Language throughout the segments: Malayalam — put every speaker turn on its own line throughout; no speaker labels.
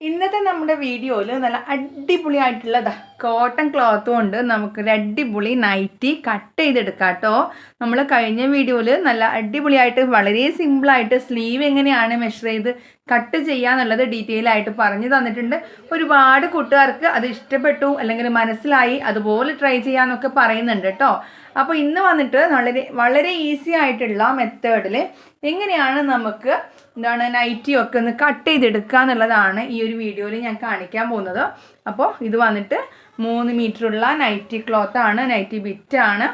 ഇന്നത്തെ നമ്മുടെ വീഡിയോയിൽ നല്ല അടിപൊളിയായിട്ടുള്ള കോട്ടൺ ക്ലോത്ത് കൊണ്ട് നമുക്കൊരു അടിപൊളി നൈറ്റി കട്ട് ചെയ്തെടുക്കാം കേട്ടോ. നമ്മൾ കഴിഞ്ഞ വീഡിയോയിൽ നല്ല അടിപൊളിയായിട്ട് വളരെ സിമ്പിളായിട്ട് സ്ലീവ് എങ്ങനെയാണ് മെഷർ ചെയ്ത് കട്ട് ചെയ്യാന്നുള്ളത് ഡീറ്റെയിൽ ആയിട്ട് പറഞ്ഞു തന്നിട്ടുണ്ട്. ഒരുപാട് കൂട്ടുകാർക്ക് അത് ഇഷ്ടപ്പെട്ടു അല്ലെങ്കിൽ മനസ്സിലായി അതുപോലെ ട്രൈ ചെയ്യാന്നൊക്കെ പറയുന്നുണ്ട് കേട്ടോ അപ്പോൾ ഇന്ന് വന്നിട്ട് വളരെ വളരെ ഈസി ആയിട്ടുള്ള മെത്തേഡിൽ എങ്ങനെയാണ് നമുക്ക് എന്താണ് നൈറ്റി ഒക്കെ ഒന്ന് കട്ട് ചെയ്തെടുക്കുക എന്നുള്ളതാണ് ഈ ഒരു വീഡിയോയിൽ ഞാൻ കാണിക്കാൻ പോകുന്നത്. അപ്പോൾ ഇത് വന്നിട്ട് മൂന്ന് മീറ്ററുള്ള നൈറ്റി ക്ലോത്താണ് നൈറ്റി ബിറ്റാണ്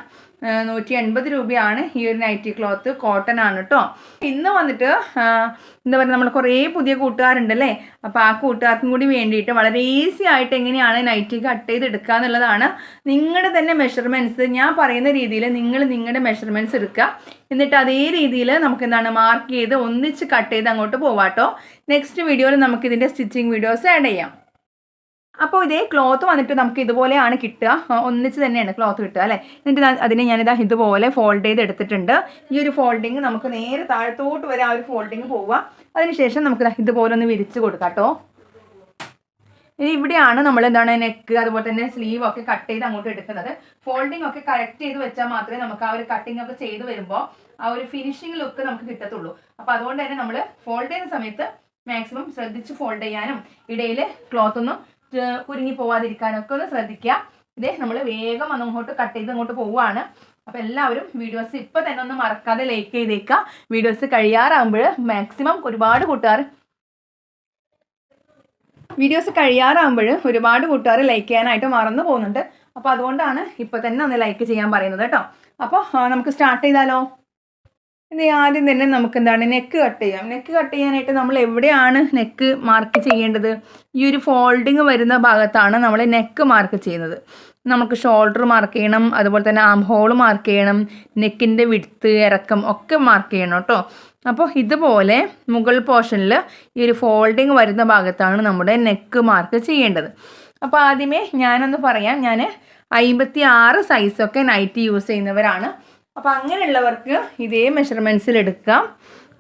നൂറ്റി എൺപത് രൂപയാണ് ഈ ഒരു നൈറ്റി ക്ലോത്ത് കോട്ടൺ ആണ് കേട്ടോ ഇന്ന് വന്നിട്ട് എന്താ പറയുക നമ്മൾ കുറേ പുതിയ കൂട്ടുകാരുണ്ടല്ലേ? അപ്പോൾ ആ കൂട്ടുകാർക്കും കൂടി വേണ്ടിയിട്ട് വളരെ ഈസി ആയിട്ട് എങ്ങനെയാണ് നൈറ്റി കട്ട് ചെയ്ത് എടുക്കുക എന്നുള്ളതാണ് നിങ്ങളുടെ തന്നെ മെഷർമെന്റ്സ് ഞാൻ പറയുന്ന രീതിയിൽ നിങ്ങൾ നിങ്ങളുടെ മെഷർമെന്റ്സ് എടുക്കുക. എന്നിട്ട് അതേ രീതിയിൽ നമുക്ക് എന്താണ് മാർക്ക് ചെയ്ത് ഒന്നിച്ച് കട്ട് ചെയ്ത് അങ്ങോട്ട് പോവാട്ടോ നെക്സ്റ്റ് വീഡിയോയിൽ നമുക്ക് ഇതിന്റെ സ്റ്റിച്ചിങ് വീഡിയോസ് ആഡ് ചെയ്യാം. അപ്പോൾ ഇതേ ക്ലോത്ത് വന്നിട്ട് നമുക്ക് ഇതുപോലെയാണ് കിട്ടുക. ഒന്നിച്ച് തന്നെയാണ് ക്ലോത്ത് കിട്ടുക അല്ലേ? എന്നിട്ട് അതിനെ ഞാനിതാ ഇതുപോലെ ഫോൾഡ് ചെയ്ത് എടുത്തിട്ടുണ്ട്. ഈ ഒരു ഫോൾഡിങ് നമുക്ക് നേരെ താഴത്തോട്ട് വരെ ആ ഒരു ഫോൾഡിങ് പോവുക. അതിനുശേഷം നമുക്ക് ഇതുപോലെ ഒന്ന് വിരിച്ച് കൊടുക്കാം കേട്ടോ. ഇനി ഇവിടെയാണ് നമ്മൾ എന്താണ് നെക്ക് അതുപോലെ തന്നെ സ്ലീവ് ഒക്കെ കട്ട് ചെയ്ത് അങ്ങോട്ട് എടുക്കുന്നത്. ഫോൾഡിംഗ് ഒക്കെ കറക്റ്റ് ചെയ്ത് വെച്ചാൽ മാത്രമേ നമുക്ക് ആ ഒരു കട്ടിംഗ് ഒക്കെ ചെയ്ത് വരുമ്പോൾ ആ ഒരു ഫിനിഷിംഗ് ലുക്ക് നമുക്ക് കിട്ടത്തുള്ളൂ. അപ്പോൾ അതുകൊണ്ട് തന്നെ നമ്മൾ ഫോൾഡ് ചെയ്യുന്ന സമയത്ത് മാക്സിമം ശ്രദ്ധിച്ച് ഫോൾഡ് ചെയ്യാനും ഇടയിൽ ക്ലോത്ത് ഒന്നും കുരുങ്ങി പോവാതിരിക്കാനൊക്കെ ഒന്ന് ശ്രദ്ധിക്കുക. ഇതേ നമ്മൾ വേഗം ഒന്ന് അങ്ങോട്ട് കട്ട് ചെയ്ത് അങ്ങോട്ട് പോവുകയാണ് അപ്പോൾ എല്ലാവരും വീഡിയോസ് ഇപ്പോൾ തന്നെ ഒന്ന് മറക്കാതെ ലൈക്ക് ചെയ്തേക്കുക. വീഡിയോസ് കഴിയാറാകുമ്പോൾ മാക്സിമം ഒരുപാട് കൂട്ടുകാർ വീഡിയോസ് കഴിയാറാകുമ്പോൾ ഒരുപാട് കൂട്ടുകാർ ലൈക്ക് ചെയ്യാനായിട്ട് മറന്നു പോകുന്നുണ്ട്. അപ്പോൾ അതുകൊണ്ടാണ് ഇപ്പോൾ തന്നെ ഒന്ന് ലൈക്ക് ചെയ്യാൻ പറയുന്നത് കേട്ടോ. അപ്പോൾ നമുക്ക് സ്റ്റാർട്ട് ചെയ്താലോ? ഇത് ആദ്യം തന്നെ നമുക്ക് എന്താണ് നെക്ക് കട്ട് ചെയ്യാം. നെക്ക് കട്ട് ചെയ്യാനായിട്ട് നമ്മൾ എവിടെയാണ് നെക്ക് മാർക്ക് ചെയ്യേണ്ടത്? ഈ ഒരു ഫോൾഡിങ് വരുന്ന ഭാഗത്താണ് നമ്മൾ നെക്ക് മാർക്ക് ചെയ്യുന്നത്. നമുക്ക് ഷോൾഡർ മാർക്ക് ചെയ്യണം അതുപോലെ തന്നെ ആം ഹോൾ മാർക്ക് ചെയ്യണം നെക്കിന്റെ വിടുത്ത് ഇറക്കം ഒക്കെ മാർക്ക് ചെയ്യണം കേട്ടോ. അപ്പോൾ ഇതുപോലെ മുകൾ പോർഷനിൽ ഈ ഒരു ഫോൾഡിങ് വരുന്ന ഭാഗത്താണ് നമ്മുടെ നെക്ക് മാർക്ക് ചെയ്യേണ്ടത്. അപ്പോൾ ആദ്യമേ ഞാനൊന്ന് പറയാം. ഞാൻ അമ്പത്തി ആറ് സൈസൊക്കെ നൈറ്റ് യൂസ് ചെയ്യുന്നവരാണ്. അപ്പോൾ അങ്ങനെയുള്ളവർക്ക് ഇതേ മെഷർമെന്റ്സിൽ എടുക്കാം.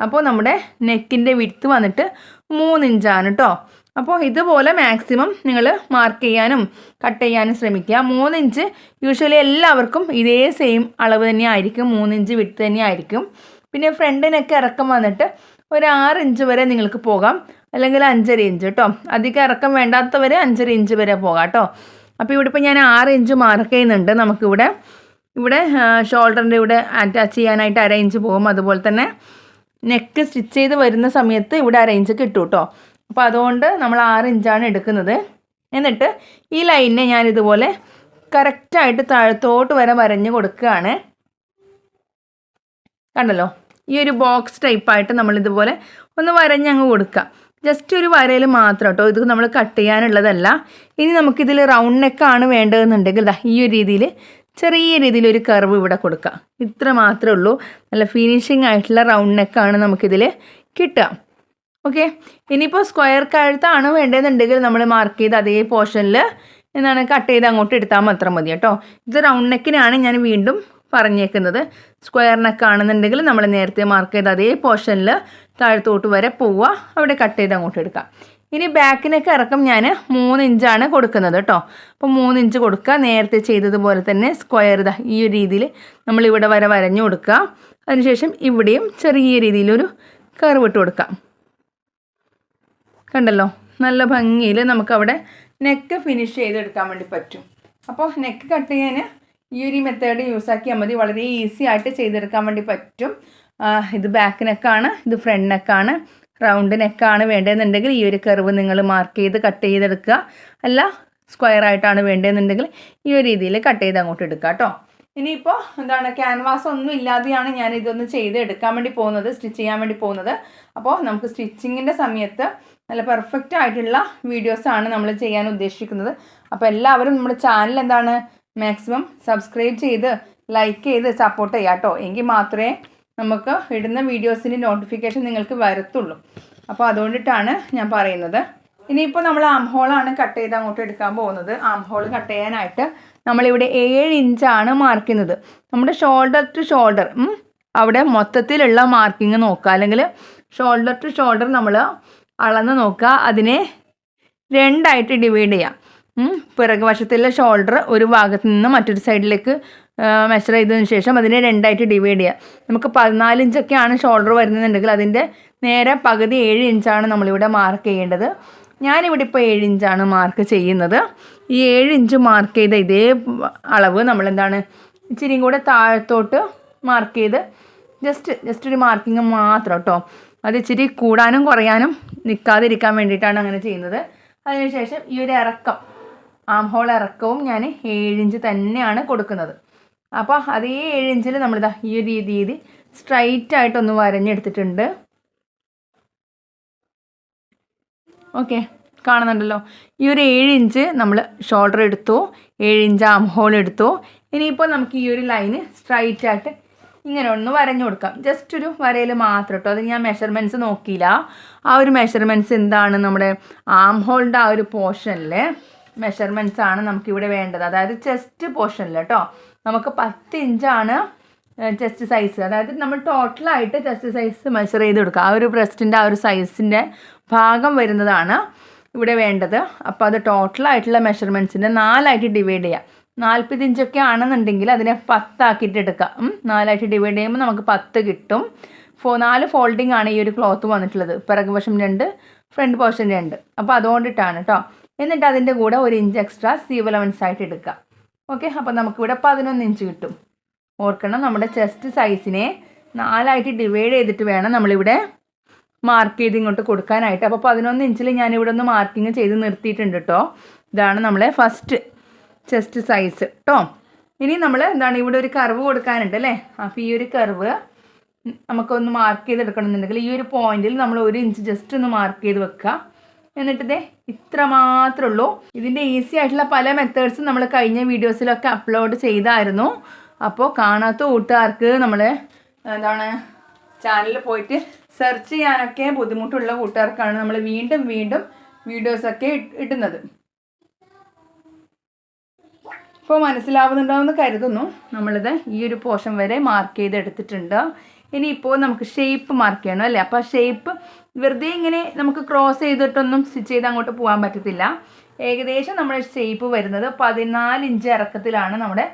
അപ്പോൾ നമ്മുടെ നെക്കിന്റെ വിടുത്ത് വന്നിട്ട് മൂന്നിഞ്ചാണ് കേട്ടോ അപ്പോൾ ഇതുപോലെ മാക്സിമം നിങ്ങൾ മാർക്ക് ചെയ്യാനും കട്ട് ചെയ്യാനും ശ്രമിക്കുക. മൂന്നിഞ്ച് യൂഷ്വലി എല്ലാവർക്കും ഇതേ സെയിം അളവ് തന്നെ ആയിരിക്കും. മൂന്നിഞ്ച് വിടുത്ത് തന്നെ ആയിരിക്കും. പിന്നെ ഫ്രണ്ടിനൊക്കെ ഇറക്കം വന്നിട്ട് ഒരു ആറ് ഇഞ്ച് വരെ നിങ്ങൾക്ക് പോകാം. അല്ലെങ്കിൽ അഞ്ചര ഇഞ്ച് കേട്ടോ അധികം ഇറക്കം വേണ്ടാത്തവർ അഞ്ചര ഇഞ്ച് വരെ പോകാം കേട്ടോ അപ്പോൾ ഇവിടെ ഇപ്പോൾ ഞാൻ ആറ് ഇഞ്ച് മാർക്ക് ചെയ്യുന്നുണ്ട്. നമുക്കിവിടെ ഇവിടെ ഷോൾഡറിന്റെ ഇവിടെ അറ്റാച്ച് ചെയ്യാനായിട്ട് അര ഇഞ്ച് പോകും. അതുപോലെ തന്നെ നെക്ക് സ്റ്റിച്ച് ചെയ്ത് വരുന്ന സമയത്ത് ഇവിടെ അര ഇഞ്ച് കിട്ടും കേട്ടോ അപ്പോൾ അതുകൊണ്ട് നമ്മൾ ആറ് ഇഞ്ചാണ് എടുക്കുന്നത്. എന്നിട്ട് ഈ ലൈനിനെ ഞാൻ ഇതുപോലെ കറക്റ്റായിട്ട് താഴത്തോട്ട് വരെ വരഞ്ഞ് കൊടുക്കുകയാണ്. കണ്ടല്ലോ? ഈ ഒരു ബോക്സ് ടൈപ്പായിട്ട് നമ്മൾ ഇതുപോലെ ഒന്ന് വരഞ്ഞങ്ങ് കൊടുക്കുക. ജസ്റ്റ് ഒരു വരയിൽ മാത്രം കേട്ടോ ഇത് നമ്മൾ കട്ട് ചെയ്യാനുള്ളതല്ല. ഇനി നമുക്കിതിൽ റൗണ്ട് നെക്കാണ് വേണ്ടതെന്നുണ്ടെങ്കിൽ ഈ ഒരു രീതിയിൽ ചെറിയ രീതിയിൽ ഒരു കർവ് ഇവിടെ കൊടുക്കാം. ഇത്ര മാത്രമേ ഉള്ളൂ. നല്ല ഫിനിഷിംഗ് ആയിട്ടുള്ള റൗണ്ട് നെക്കാണ് നമുക്കിതിൽ കിട്ടുക. ഓക്കെ ഇനിയിപ്പോൾ സ്ക്വയർ കഴുത്താണ് വേണ്ടതെന്നുണ്ടെങ്കിൽ നമ്മൾ മാർക്ക് ചെയ്ത് അതേ പോർഷനിൽ എന്താണ് കട്ട് ചെയ്ത് അങ്ങോട്ട് എടുത്താൽ മാത്രം മതി കേട്ടോ. ഇത് റൗണ്ട് നെക്കിനാണ് ഞാൻ വീണ്ടും പറഞ്ഞേക്കുന്നത്. സ്ക്വയർ നെക്കാണെന്നുണ്ടെങ്കിൽ നമ്മൾ നേരത്തെ മാർക്ക് ചെയ്ത് അതേ പോർഷനിൽ താഴത്തോട്ട് വരെ പോവുക. അവിടെ കട്ട് ചെയ്ത് അങ്ങോട്ട് എടുക്കാം. ഇനി ബാക്കിനൊക്കെ ഇറക്കം ഞാൻ മൂന്ന് ഇഞ്ചാണ് കൊടുക്കുന്നത് കേട്ടോ അപ്പോൾ മൂന്ന് ഇഞ്ച് കൊടുക്കുക. നേരത്തെ ചെയ്തതുപോലെ തന്നെ സ്ക്വയർ ഇതാ ഈ ഒരു രീതിയിൽ നമ്മളിവിടെ വരെ വരഞ്ഞു കൊടുക്കുക. അതിനുശേഷം ഇവിടെയും ചെറിയ രീതിയിലൊരു കറി വിട്ട് കൊടുക്കാം. കണ്ടല്ലോ? നല്ല ഭംഗിയിൽ നമുക്കവിടെ നെക്ക് ഫിനിഷ് ചെയ്തെടുക്കാൻ വേണ്ടി പറ്റും. അപ്പോൾ നെക്ക് കട്ട് ചെയ്യാൻ ഈ ഒരു മെത്തേഡ് യൂസ് ആക്കിയാൽ മതി. വളരെ ഈസി ആയിട്ട് ചെയ്തെടുക്കാൻ വേണ്ടി പറ്റും. ഇത് ബാക്ക് നെക്കാണ് ഇത് ഫ്രണ്ട് നെക്കാണ് റൗണ്ട് നെക്കാണ് വേണ്ടതെന്നുണ്ടെങ്കിൽ ഈ ഒരു കർവ് നിങ്ങൾ മാർക്ക് ചെയ്ത് കട്ട് ചെയ്തെടുക്കുക. അല്ല സ്ക്വയർ ആയിട്ടാണ് വേണ്ടതെന്നുണ്ടെങ്കിൽ ഈ ഒരു രീതിയിൽ കട്ട് ചെയ്ത് അങ്ങോട്ട് എടുക്കുക കേട്ടോ ഇനിയിപ്പോൾ എന്താണ് ക്യാൻവാസ് ഒന്നും ഇല്ലാതെയാണ് ഞാൻ ഇതൊന്ന് ചെയ്ത് എടുക്കാൻ വേണ്ടി പോകുന്നത് സ്റ്റിച്ച് ചെയ്യാൻ വേണ്ടി പോകുന്നത്. അപ്പോൾ നമുക്ക് സ്റ്റിച്ചിങ്ങിന്റെ സമയത്ത് നല്ല പെർഫെക്റ്റ് ആയിട്ടുള്ള വീഡിയോസാണ് നമ്മൾ ചെയ്യാൻ ഉദ്ദേശിക്കുന്നത്. അപ്പോൾ എല്ലാവരും നമ്മുടെ ചാനൽ എന്താണ്? മാക്സിമം സബ്സ്ക്രൈബ് ചെയ്ത് ലൈക്ക് ചെയ്ത് സപ്പോർട്ട് ചെയ്യാം കേട്ടോ എങ്കിൽ മാത്രമേ നമുക്ക് ഇടുന്ന വീഡിയോസിന്റെ നോട്ടിഫിക്കേഷൻ നിങ്ങൾക്ക് വരത്തുള്ളൂ. അപ്പോൾ അതുകൊണ്ടിട്ടാണ് ഞാൻ പറയുന്നത്. ഇനിയിപ്പോൾ നമ്മൾ ആം ഹോളാണ് കട്ട് ചെയ്ത് അങ്ങോട്ട് എടുക്കാൻ പോകുന്നത്. ആം ഹോൾ കട്ട് ചെയ്യാനായിട്ട് നമ്മളിവിടെ ഏഴ് ഇഞ്ചാണ് മാർക്ക് ചെയ്യുന്നത്. നമ്മുടെ ഷോൾഡർ ടു ഷോൾഡർ അവിടെ മൊത്തത്തിലുള്ള മാർക്കിങ് നോക്കുക. അല്ലെങ്കിൽ ഷോൾഡർ ടു ഷോൾഡർ നമ്മൾ അളന്ന് നോക്കുക. അതിനെ രണ്ടായിട്ട് ഡിവൈഡ് ചെയ്യാം. പിറകു വശത്തുള്ള ഷോൾഡർ ഒരു ഭാഗത്ത് നിന്ന് മറ്റൊരു സൈഡിലേക്ക് മെഷർ ചെയ്തതിന് ശേഷം അതിനെ രണ്ടായിട്ട് ഡിവൈഡ് ചെയ്യാം. നമുക്ക് പതിനാല് ഇഞ്ചൊക്കെയാണ് ഷോൾഡർ വരുന്നതെന്നുണ്ടെങ്കിൽ അതിന്റെ നേരെ പകുതി ഏഴ് ഇഞ്ചാണ് നമ്മളിവിടെ മാർക്ക് ചെയ്യേണ്ടത്. ഞാനിവിടെ ഇപ്പോൾ ഏഴ് ഇഞ്ചാണ് മാർക്ക് ചെയ്യുന്നത്. ഈ ഏഴ് ഇഞ്ച് മാർക്ക് ചെയ്ത ഇതേ അളവ് നമ്മളെന്താണ് ഇച്ചിരിയും കൂടെ താഴത്തോട്ട് മാർക്ക് ചെയ്ത് ജസ്റ്റ് ജസ്റ്റ് ഒരു മാർക്കിങ് മാത്രം കേട്ടോ അത് ഇച്ചിരി കൂടാനും കുറയാനും നിൽക്കാതിരിക്കാൻ വേണ്ടിയിട്ടാണ് അങ്ങനെ ചെയ്യുന്നത്. അതിനുശേഷം ഈ ഒരു ഇറക്കം ആം ഹോൾ ഇറക്കവും ഞാൻ ഏഴിഞ്ച് തന്നെയാണ് കൊടുക്കുന്നത്. അപ്പോൾ അതേ ഏഴിഞ്ചിൽ നമ്മളിതാ ഈ ഒരു രീതിയിൽ സ്ട്രൈറ്റ് ആയിട്ടൊന്ന് വരഞ്ഞെടുത്തിട്ടുണ്ട്. ഓക്കെ കാണുന്നുണ്ടല്ലോ. ഈ ഒരു ഏഴ് ഇഞ്ച് നമ്മൾ ഷോൾഡർ എടുത്തു ഏഴ് ഇഞ്ച് ആം ഹോൾ എടുത്തു. ഇനിയിപ്പോൾ നമുക്ക് ഈ ഒരു ലൈന് സ്ട്രൈറ്റ് ആയിട്ട് ഇങ്ങനെ ഒന്ന് വരഞ്ഞു കൊടുക്കാം. ജസ്റ്റ് ഒരു വരയിൽ മാത്രം കേട്ടോ അത് ഞാൻ മെഷർമെന്റ്സ് നോക്കിയില്ല. ആ ഒരു മെഷർമെന്റ്സ് എന്താണ് നമ്മുടെ ആം ഹോളിന്റെ ആ ഒരു പോർഷനിൽ മെഷർമെന്റ്സ് ആണ് നമുക്കിവിടെ വേണ്ടത്. അതായത് ചെസ്റ്റ് പോർഷനിൽ കേട്ടോ നമുക്ക് പത്ത് ഇഞ്ചാണ് ചെസ്റ്റ് സൈസ് അതായത് നമ്മൾ ടോട്ടലായിട്ട് ചെസ്റ്റ് സൈസ് മെഷർ ചെയ്ത് കൊടുക്കുക ആ ഒരു ബ്രസ്റ്റിന്റെ ആ ഒരു സൈസിന്റെ ഭാഗം വരുന്നതാണ് ഇവിടെ വേണ്ടത്. അപ്പോൾ അത് ടോട്ടലായിട്ടുള്ള മെഷർമെന്റ്സിന്റെ നാലായിട്ട് ഡിവൈഡ് ചെയ്യാം. നാൽപ്പത് ഇഞ്ചൊക്കെ ആണെന്നുണ്ടെങ്കിൽ അതിനെ പത്താക്കിയിട്ട് എടുക്കാം. ഉം. നാലായിട്ട് ഡിവൈഡ് ചെയ്യുമ്പോൾ നമുക്ക് പത്ത് കിട്ടും. ഫോ നാല് ഫോൾഡിംഗ് ആണ് ഈ ഒരു ക്ലോത്ത് വന്നിട്ടുള്ളത്. പിറകു വശം രണ്ട് ഫ്രണ്ട് പോർഷൻ രണ്ട്. അപ്പോൾ അതുകൊണ്ടിട്ടാണ് കേട്ടോ എന്നിട്ട് അതിന്റെ കൂടെ ഒരു ഇഞ്ച് എക്സ്ട്രാ സീവ് അലവൻസ് ആയിട്ട് എടുക്കാം ഓക്കെ അപ്പോൾ നമുക്കിവിടെ പതിനൊന്ന് ഇഞ്ച് കിട്ടും. ഓർക്കണം നമ്മുടെ ചെസ്റ്റ് സൈസിനെ നാലായിട്ട് ഡിവൈഡ് ചെയ്തിട്ട് വേണം നമ്മളിവിടെ മാർക്ക് ചെയ്ത് ഇങ്ങോട്ട് കൊടുക്കാനായിട്ട്. അപ്പോൾ പതിനൊന്ന് ഇഞ്ചിൽ ഞാനിവിടെ ഒന്ന് മാർക്കിങ് ചെയ്ത് നിർത്തിയിട്ടുണ്ട് കേട്ടോ ഇതാണ് നമ്മളെ ഫസ്റ്റ് ചെസ്റ്റ് സൈസ് കേട്ടോ ഇനി നമ്മൾ എന്താണ് ഇവിടെ ഒരു കർവ് കൊടുക്കാനുണ്ട് അല്ലേ? അപ്പോൾ ഈ ഒരു കർവ് നമുക്കൊന്ന് മാർക്ക് ചെയ്തെടുക്കണമെന്നുണ്ടെങ്കിൽ ഈ ഒരു പോയിന്റിൽ നമ്മൾ ഒരു ഇഞ്ച് ജസ്റ്റ് ഒന്ന് മാർക്ക് ചെയ്ത് വെക്കുക. എന്നിട്ട് ഇതേ ഇത്ര മാത്രമേ ഉള്ളൂ ഇതിന്റെ ഈസി ആയിട്ടുള്ള പല മെത്തേഡ്സും നമ്മൾ കഴിഞ്ഞ വീഡിയോസിലൊക്കെ അപ്ലോഡ് ചെയ്തായിരുന്നു. അപ്പോൾ കാണാത്ത കൂട്ടുകാർക്ക് നമ്മൾ എന്താണ് ചാനലിൽ പോയിട്ട് സെർച്ച് ചെയ്യാനൊക്കെ ബുദ്ധിമുട്ടുള്ള കൂട്ടുകാർക്കാണ് നമ്മൾ വീണ്ടും വീണ്ടും വീഡിയോസൊക്കെ ഇടുന്നത്. ഇപ്പോൾ മനസ്സിലാവുന്നുണ്ടാവുമെന്ന് കരുതുന്നു. നമ്മളിത് ഈ ഒരു പോർഷൻ വരെ മാർക്ക് ചെയ്ത് എടുത്തിട്ടുണ്ട് ഇനിയിപ്പോൾ നമുക്ക് ഷേപ്പ് മാർക്ക് ചെയ്യണം അല്ലേ? അപ്പോൾ ഷേപ്പ് വെറുതെ ഇങ്ങനെ നമുക്ക് ക്രോസ് ചെയ്തിട്ടൊന്നും സ്റ്റിച്ച് ചെയ്ത് അങ്ങോട്ട് പോകാൻ പറ്റത്തില്ല. ഏകദേശം നമ്മുടെ ഷേപ്പ് വരുന്നത് പതിനാല് ഇഞ്ച് ഇറക്കത്തിലാണ് നമ്മുടെ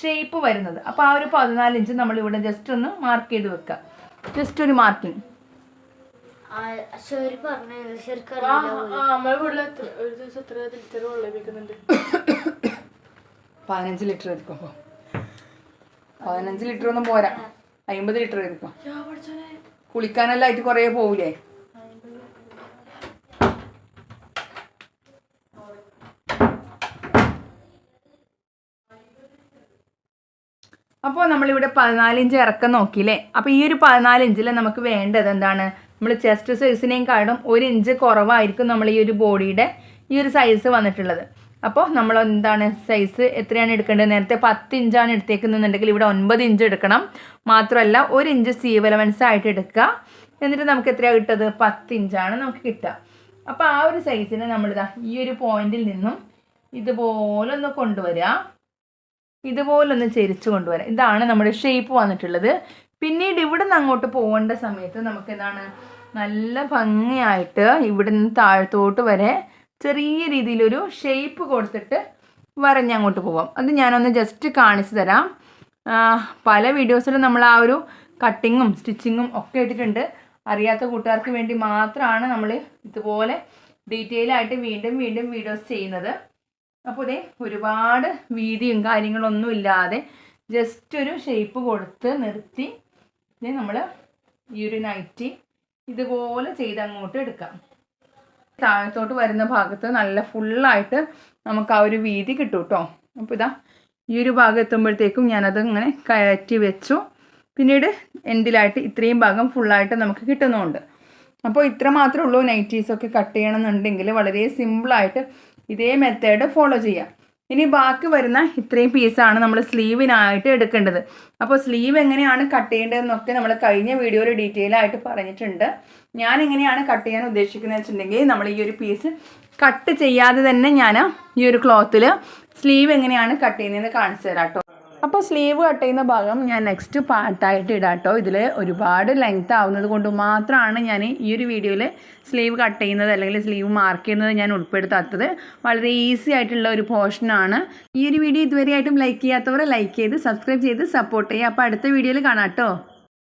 ഷേപ്പ് വരുന്നത്. അപ്പോൾ ആ ഒരു പതിനാല് ഇഞ്ച് നമ്മൾ ഇവിടെ ജസ്റ്റ് ഒന്ന് മാർക്ക് ചെയ്ത് വെക്കുക ജസ്റ്റ് ഒരു
മാർക്കിങ്
പതിനഞ്ച് ലിറ്റർ പതിനഞ്ച് ലിറ്റർ ഒന്നും പോരാ. അമ്പത് ലിറ്റർ എടുക്കും. കുളിക്കാനെല്ലാം ആയിട്ട് കുറേ പോവില്ലേ അപ്പോൾ നമ്മളിവിടെ പതിനാലിഞ്ച് ഇറക്കം നോക്കിയില്ലേ? അപ്പോൾ ഈ ഒരു പതിനാലിഞ്ചിൽ നമുക്ക് വേണ്ടത് എന്താണ്? നമ്മൾ ചെസ്റ്റ് സൈസിനെയും കാണും ഒരു ഇഞ്ച് കുറവായിരിക്കും നമ്മൾ ഈ ഒരു ബോഡിയുടെ ഈ ഒരു സൈസ് വന്നിട്ടുള്ളത്. അപ്പോൾ നമ്മൾ എന്താണ് സൈസ് എത്രയാണ് എടുക്കേണ്ടത്? നേരത്തെ പത്ത് ഇഞ്ചാണ് എടുത്തേക്കുന്നുണ്ടെങ്കിൽ ഇവിടെ ഒൻപത് ഇഞ്ച് എടുക്കണം. മാത്രമല്ല ഒരു ഇഞ്ച് സീവ് എലവൻസ് ആയിട്ട് എടുക്കുക. എന്നിട്ട് നമുക്ക് എത്രയാണ് കിട്ടത്? പത്ത് ഇഞ്ചാണ് നമുക്ക് കിട്ടുക. അപ്പോൾ ആ ഒരു സൈസിന് നമ്മളിതാ ഈ ഒരു പോയിന്റിൽ നിന്നും ഇതുപോലെ ഒന്ന് കൊണ്ടുവരിക. ഇതുപോലൊന്ന് ചെരിച്ച് കൊണ്ടുവരാം ഇതാണ് നമ്മുടെ ഷേപ്പ് വന്നിട്ടുള്ളത്. പിന്നീട് ഇവിടെ നിന്ന് അങ്ങോട്ട് പോകേണ്ട സമയത്ത് നമുക്ക് എന്താണ് നല്ല ഭംഗിയായിട്ട് ഇവിടെ നിന്ന് താഴത്തോട്ട് വരെ ചെറിയ രീതിയിലൊരു ഷേപ്പ് കൊടുത്തിട്ട് വരഞ്ഞങ്ങോട്ട് പോവാം. അത് ഞാനൊന്ന് ജസ്റ്റ് കാണിച്ചു തരാം. പല വീഡിയോസിലും നമ്മൾ ആ ഒരു കട്ടിങ്ങും സ്റ്റിച്ചിങ്ങും ഒക്കെ ഇട്ടിട്ടുണ്ട്. അറിയാത്ത കൂട്ടുകാർക്ക് വേണ്ടി മാത്രമാണ് നമ്മൾ ഇതുപോലെ ഡീറ്റെയിൽ ആയിട്ട് വീണ്ടും വീണ്ടും വീഡിയോസ് ചെയ്യുന്നത്. അപ്പോൾ ഇതേ ഒരുപാട് വീതിയും കാര്യങ്ങളൊന്നും ഇല്ലാതെ ജസ്റ്റ് ഒരു ഷേപ്പ് കൊടുത്ത് നിർത്തി നമ്മൾ ഈ ഒരു നൈറ്റി ഇതുപോലെ ചെയ്ത് അങ്ങോട്ട് എടുക്കാം. താഴത്തോട്ട് വരുന്ന ഭാഗത്ത് നല്ല ഫുള്ളായിട്ട് നമുക്ക് ആ ഒരു വീതി കിട്ടും കേട്ടോ അപ്പോൾ ഇതാ ഈ ഒരു ഭാഗം എത്തുമ്പോഴത്തേക്കും ഞാനത് ഇങ്ങനെ കയറ്റി വെച്ചു. പിന്നീട് എൻഡിലായിട്ട് ഇത്രയും ഭാഗം ഫുള്ളായിട്ട് നമുക്ക് കിട്ടുന്നുണ്ട്. അപ്പോൾ ഇത്ര മാത്രമേ ഉള്ളൂ നൈറ്റീസൊക്കെ കട്ട് ചെയ്യണമെന്നുണ്ടെങ്കിൽ വളരെ സിമ്പിളായിട്ട് ഇതേ മെത്തേഡ് ഫോളോ ചെയ്യാം. ഇനി ബാക്കി വരുന്ന ഇത്രയും പീസാണ് നമ്മൾ സ്ലീവിനായിട്ട് എടുക്കേണ്ടത്. അപ്പോൾ സ്ലീവ് എങ്ങനെയാണ് കട്ട് ചെയ്യേണ്ടതെന്നൊക്കെ നമ്മൾ കഴിഞ്ഞ വീഡിയോയിൽ ഡീറ്റെയിൽ ആയിട്ട് പറഞ്ഞിട്ടുണ്ട്. ഞാൻ എങ്ങനെയാണ് കട്ട് ചെയ്യാൻ ഉദ്ദേശിക്കുന്നത് വെച്ചിട്ടുണ്ടെങ്കിൽ നമ്മൾ ഈ ഒരു പീസ് കട്ട് ചെയ്യാതെ തന്നെ ഞാൻ ഈ ഒരു ക്ലോത്തിൽ സ്ലീവ് എങ്ങനെയാണ് കട്ട് ചെയ്യുന്നതെന്ന് കാണിച്ചു തരാം കേട്ടോ അപ്പോൾ സ്ലീവ് കട്ട് ചെയ്യുന്ന ഭാഗം ഞാൻ നെക്സ്റ്റ് പാർട്ടായിട്ട് ഇടാം കേട്ടോ ഇതിൽ ഒരുപാട് ലെങ്ത് ആവുന്നത് കൊണ്ട് മാത്രമാണ് ഞാൻ ഈ ഒരു വീഡിയോയിൽ സ്ലീവ് കട്ട് ചെയ്യുന്നത് അല്ലെങ്കിൽ സ്ലീവ് മാർക്ക് ചെയ്യുന്നത് ഞാൻ ഉൾപ്പെടുത്താത്തത്. വളരെ ഈസി ആയിട്ടുള്ള ഒരു പോർഷനാണ് ഈ ഒരു വീഡിയോ ഇതുവരെയായിട്ടും ലൈക്ക് ചെയ്യാത്തവർ ലൈക്ക് ചെയ്ത് സബ്സ്ക്രൈബ് ചെയ്ത് സപ്പോർട്ട് ചെയ്യുക. അപ്പോൾ അടുത്ത വീഡിയോയിൽ കാണാം കേട്ടോ